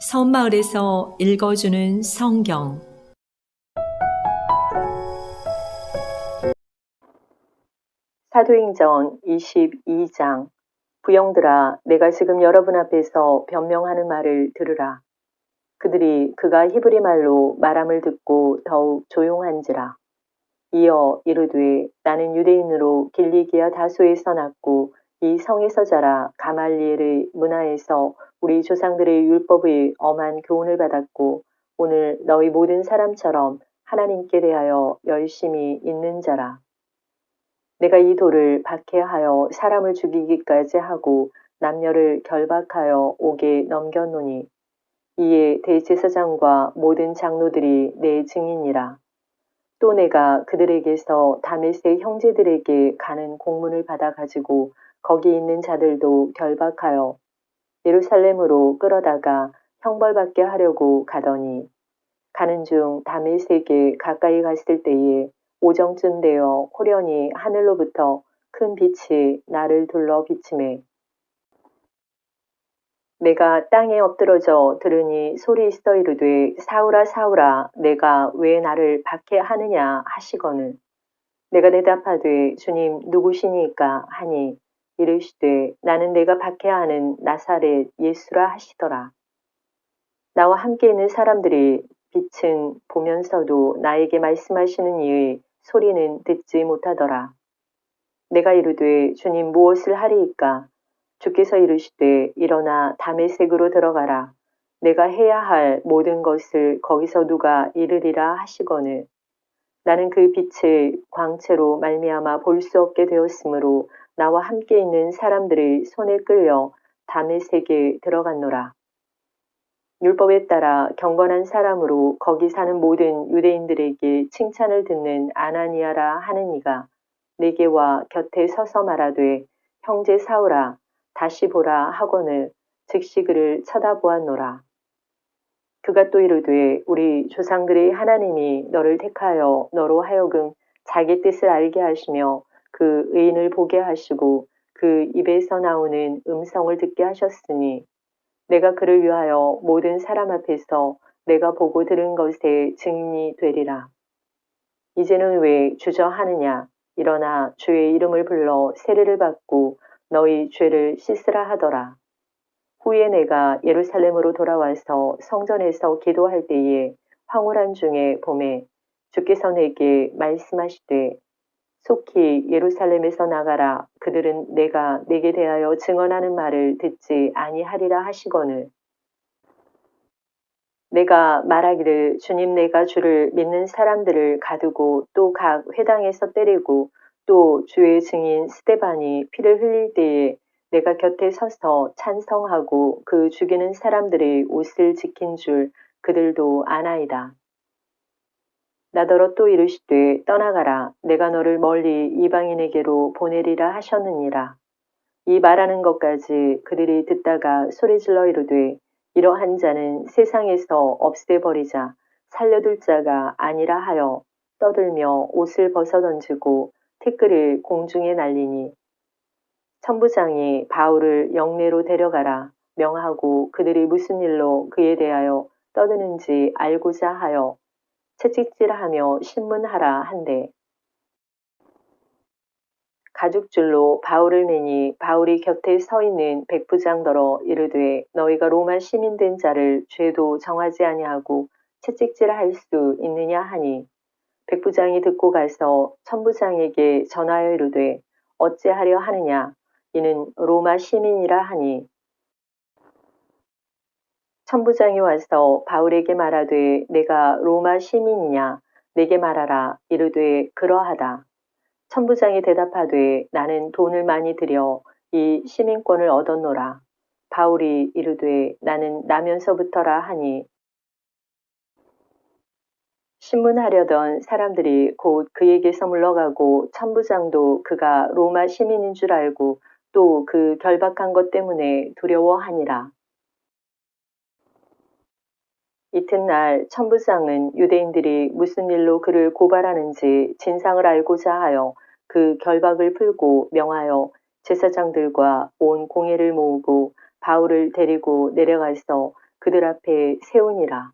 섬마을에서 읽어주는 성경 사도행전 22장 부영들아 내가 지금 여러분 앞에서 변명하는 말을 들으라. 그들이 그가 히브리 말로 말함을 듣고 더욱 조용한지라. 이어 이르되 나는 유대인으로 길리기아 다소에서 났고 이 성에서 자라 가말리엘의 문화에서 우리 조상들의 율법의 엄한 교훈을 받았고 오늘 너희 모든 사람처럼 하나님께 대하여 열심히 있는 자라. 내가 이 돌을 박해하여 사람을 죽이기까지 하고 남녀를 결박하여 옥에 넘겼노니 이에 대제사장과 모든 장로들이 내 증인이라. 또 내가 그들에게서 다메섹 형제들에게 가는 공문을 받아 가지고 거기 있는 자들도 결박하여 예루살렘으로 끌어다가 형벌받게 하려고 가더니 가는 중 다메섹에 가까이 갔을 때에 오정쯤 되어 호련히 하늘로부터 큰 빛이 나를 둘러 비침해 내가 땅에 엎드러져 들으니 소리 있어 이르되 사울아 사울아 내가 왜 나를 박해하느냐 하시거늘. 내가 대답하되 주님 누구시니까? 하니 이르시되 나는 내가 박해하는 나사렛 예수라 하시더라. 나와 함께 있는 사람들이 빛은 보면서도 나에게 말씀하시는 이의 소리는 듣지 못하더라. 내가 이르되 주님 무엇을 하리이까? 주께서 이르시되 일어나 다메섹으로 들어가라. 내가 해야 할 모든 것을 거기서 누가 이르리라 하시거늘. 나는 그 빛을 광채로 말미암아 볼 수 없게 되었으므로 나와 함께 있는 사람들의 손에 끌려 다메섹에 들어갔노라. 율법에 따라 경건한 사람으로 거기 사는 모든 유대인들에게 칭찬을 듣는 아나니아라 하는 이가 내게 와 곁에 서서 말하되 형제 사울아 다시 보라 하거늘 즉시 그를 쳐다보았노라. 그가 또 이르되 우리 조상들의 하나님이 너를 택하여 너로 하여금 자기 뜻을 알게 하시며 그 의인을 보게 하시고 그 입에서 나오는 음성을 듣게 하셨으니 내가 그를 위하여 모든 사람 앞에서 내가 보고 들은 것에 증인이 되리라. 이제는 왜 주저하느냐? 일어나 주의 이름을 불러 세례를 받고 너희 죄를 씻으라 하더라. 후에 내가 예루살렘으로 돌아와서 성전에서 기도할 때에 황홀한 중에 봄에 주께서 내게 말씀하시되 속히 예루살렘에서 나가라 그들은 내가 내게 대하여 증언하는 말을 듣지 아니하리라 하시거늘 내가 말하기를 주님 내가 주를 믿는 사람들을 가두고 또 각 회당에서 때리고 또 주의 증인 스테반이 피를 흘릴 때에 내가 곁에 서서 찬성하고 그 죽이는 사람들의 옷을 지킨 줄 그들도 아나이다. 나더러 또 이르시되 떠나가라 내가 너를 멀리 이방인에게로 보내리라 하셨느니라. 이 말하는 것까지 그들이 듣다가 소리질러 이르되 이러한 자는 세상에서 없애버리자 살려둘 자가 아니라 하여 떠들며 옷을 벗어던지고 티끌을 공중에 날리니 천부장이 바울을 영내로 데려가라 명하고 그들이 무슨 일로 그에 대하여 떠드는지 알고자 하여 채찍질하며 신문하라 한대. 가죽줄로 바울을 매니 바울이 곁에 서 있는 백부장더러 이르되 너희가 로마 시민 된 자를 죄도 정하지 아니하고 채찍질할 수 있느냐 하니? 백부장이 듣고 가서 천부장에게 전하여 이르되 어찌하려 하느냐? 이는 로마 시민이라 하니 천부장이 와서 바울에게 말하되 내가 로마 시민이냐? 내게 말하라. 이르되 그러하다. 천부장이 대답하되 나는 돈을 많이 들여 이 시민권을 얻었노라. 바울이 이르되 나는 나면서부터라 하니. 신문하려던 사람들이 곧 그에게서 물러가고 천부장도 그가 로마 시민인 줄 알고 또 그 결박한 것 때문에 두려워하니라. 이튿날 천부장은 유대인들이 무슨 일로 그를 고발하는지 진상을 알고자 하여 그 결박을 풀고 명하여 제사장들과 온 공회를 모으고 바울을 데리고 내려가서 그들 앞에 세우니라.